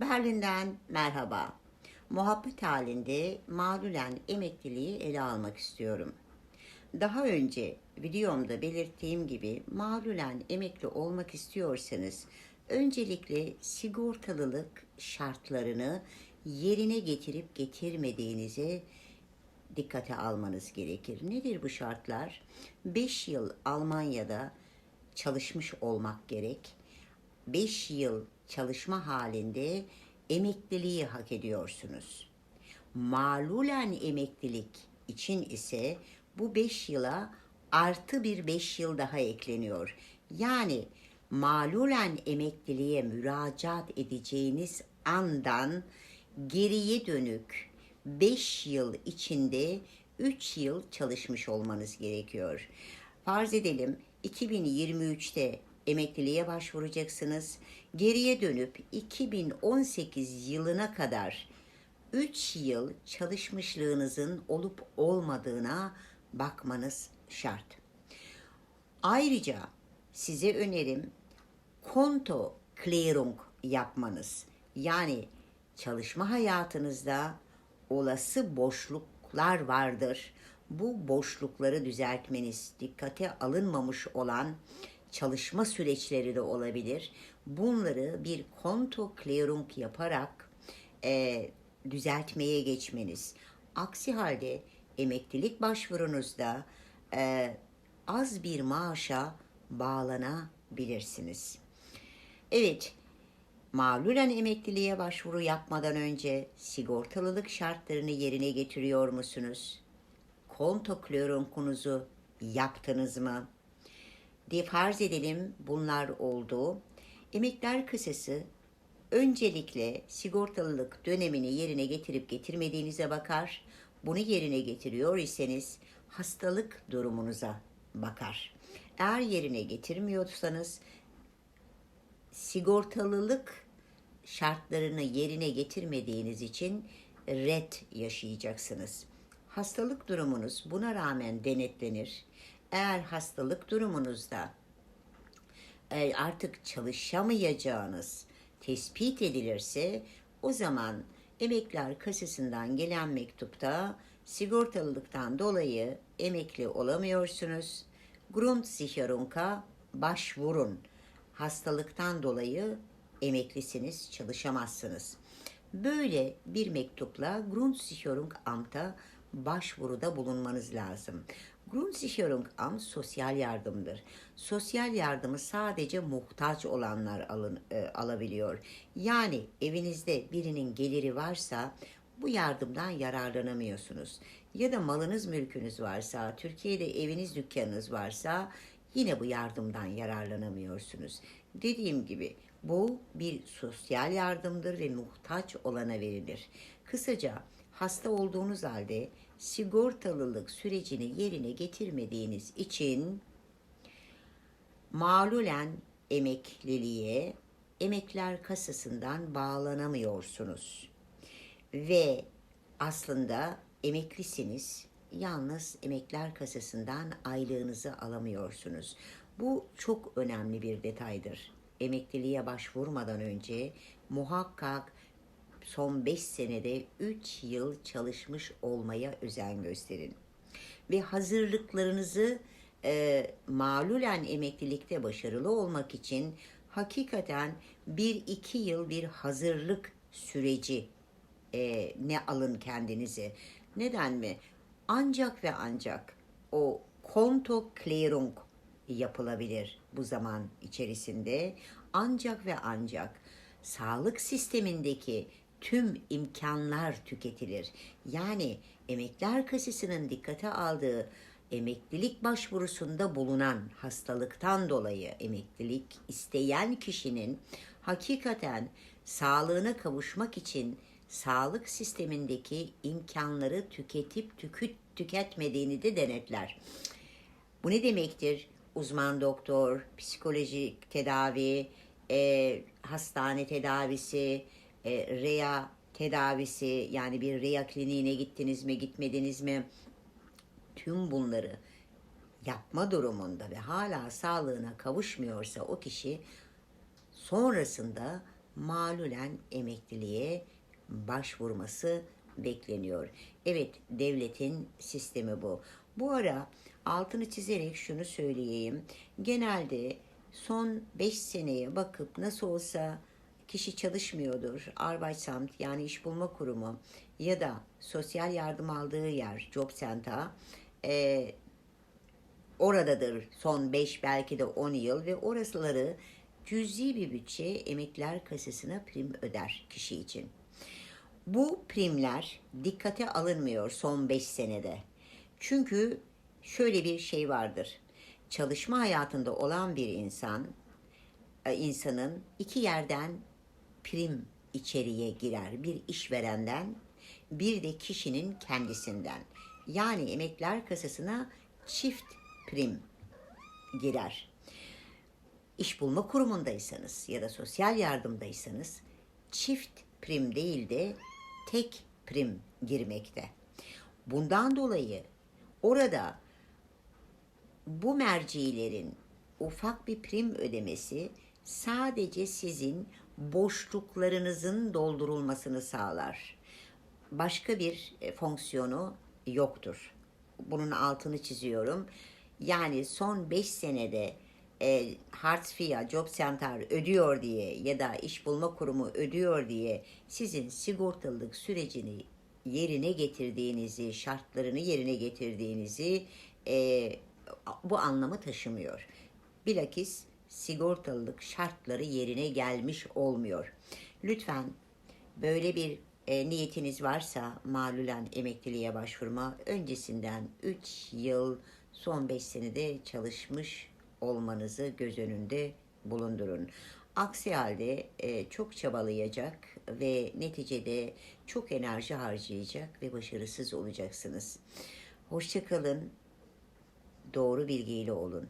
Berlin'den merhaba. Muhabbet halinde mağlulen emekliliği ele almak istiyorum. Daha önce videomda belirttiğim gibi mağlulen emekli olmak istiyorsanız öncelikle sigortalılık şartlarını yerine getirip getirmediğinize dikkate almanız gerekir. Nedir bu şartlar? 5 yıl Almanya'da çalışmış olmak gerek. 5 yıl çalışma halinde emekliliği hak ediyorsunuz. Malulen emeklilik için ise bu 5 yıla artı bir 5 yıl daha ekleniyor. Yani malulen emekliliğe müracaat edeceğiniz andan geriye dönük 5 yıl içinde 3 yıl çalışmış olmanız gerekiyor. Farz edelim 2023'te emekliliğe başvuracaksınız. Geriye dönüp 2018 yılına kadar 3 yıl çalışmışlığınızın olup olmadığına bakmanız şart. Ayrıca size önerim konto clearing yapmanız. Yani çalışma hayatınızda olası boşluklar vardır. Bu boşlukları düzeltmeniz, dikkate alınmamış olan çalışma süreçleri de olabilir. Bunları bir konto clearing yaparak e, düzeltmeye geçmeniz. Aksi halde emeklilik başvurunuzda e, az bir maaşa bağlanabilirsiniz. Evet, mağlulen emekliliğe başvuru yapmadan önce sigortalılık şartlarını yerine getiriyor musunuz? Konto clearing'unuzu yaptınız mı? Diye farz edelim bunlar oldu. Emekler kısası öncelikle sigortalılık dönemini yerine getirip getirmediğinize bakar. Bunu yerine getiriyor iseniz hastalık durumunuza bakar. Eğer yerine getirmiyorsanız sigortalılık şartlarını yerine getirmediğiniz için red yaşayacaksınız. Hastalık durumunuz buna rağmen denetlenir. Eğer hastalık durumunuzda e, artık çalışamayacağınız tespit edilirse o zaman emekler kasasından gelen mektupta sigortalılıktan dolayı emekli olamıyorsunuz. Grundsicherung'a başvurun. Hastalıktan dolayı emeklisiniz, çalışamazsınız. Böyle bir mektupla Grundsicherung Amt'a başvuruda bulunmanız lazım. Grundsicherungsamt sosyal yardımdır. Sosyal yardımı sadece muhtaç olanlar alın, e, alabiliyor. Yani evinizde birinin geliri varsa bu yardımdan yararlanamıyorsunuz. Ya da malınız mülkünüz varsa, Türkiye'de eviniz dükkanınız varsa yine bu yardımdan yararlanamıyorsunuz. Dediğim gibi bu bir sosyal yardımdır ve muhtaç olana verilir. Kısaca hasta olduğunuz halde sigortalılık sürecini yerine getirmediğiniz için malulen emekliliğe emekler kasasından bağlanamıyorsunuz. Ve aslında emeklisiniz. Yalnız emekler kasasından aylığınızı alamıyorsunuz. Bu çok önemli bir detaydır. Emekliliğe başvurmadan önce muhakkak son 5 senede 3 yıl çalışmış olmaya özen gösterin. Ve hazırlıklarınızı e, malulen emeklilikte başarılı olmak için hakikaten 1-2 yıl bir hazırlık süreci e, ne alın kendinize. Neden mi? Ancak ve ancak o konto clearing yapılabilir bu zaman içerisinde. Ancak ve ancak sağlık sistemindeki tüm imkanlar tüketilir. Yani emekler kasasının dikkate aldığı emeklilik başvurusunda bulunan hastalıktan dolayı emeklilik isteyen kişinin hakikaten sağlığına kavuşmak için sağlık sistemindeki imkanları tüketip tüküt, tüketmediğini de denetler. Bu ne demektir? Uzman doktor, psikolojik tedavi, e, hastane tedavisi, e, REA tedavisi yani bir REA kliniğine gittiniz mi gitmediniz mi tüm bunları yapma durumunda ve hala sağlığına kavuşmuyorsa o kişi sonrasında malulen emekliliğe başvurması bekleniyor. Evet, devletin sistemi bu. Bu ara altını çizerek şunu söyleyeyim. Genelde son 5 seneye bakıp nasıl olsa kişi çalışmıyordur. Arbeitsamt yani iş bulma kurumu ya da sosyal yardım aldığı yer Job Center e, oradadır son 5 belki de 10 yıl ve orasıları cüzi bir bütçe emekliler kasasına prim öder kişi için. Bu primler dikkate alınmıyor son 5 senede. Çünkü şöyle bir şey vardır. Çalışma hayatında olan bir insan, e, insanın iki yerden prim içeriye girer. Bir işverenden, bir de kişinin kendisinden. Yani emekliler kasasına çift prim girer. İş bulma kurumundaysanız ya da sosyal yardımdaysanız çift prim değil de tek prim girmekte. Bundan dolayı orada bu mercilerin ufak bir prim ödemesi sadece sizin boşluklarınızın doldurulmasını sağlar. Başka bir e, fonksiyonu yoktur. Bunun altını çiziyorum. Yani son 5 senede e, Hartsfia Job Center ödüyor diye ya da iş bulma kurumu ödüyor diye sizin sigortalılık sürecini yerine getirdiğinizi, şartlarını yerine getirdiğinizi e, bu anlamı taşımıyor. Bilakis sigortalılık şartları yerine gelmiş olmuyor. Lütfen böyle bir e, niyetiniz varsa malulen emekliliğe başvurma öncesinden 3 yıl son 5 senede çalışmış olmanızı göz önünde bulundurun. Aksi halde e, çok çabalayacak ve neticede çok enerji harcayacak ve başarısız olacaksınız. Hoşçakalın. Doğru bilgiyle olun.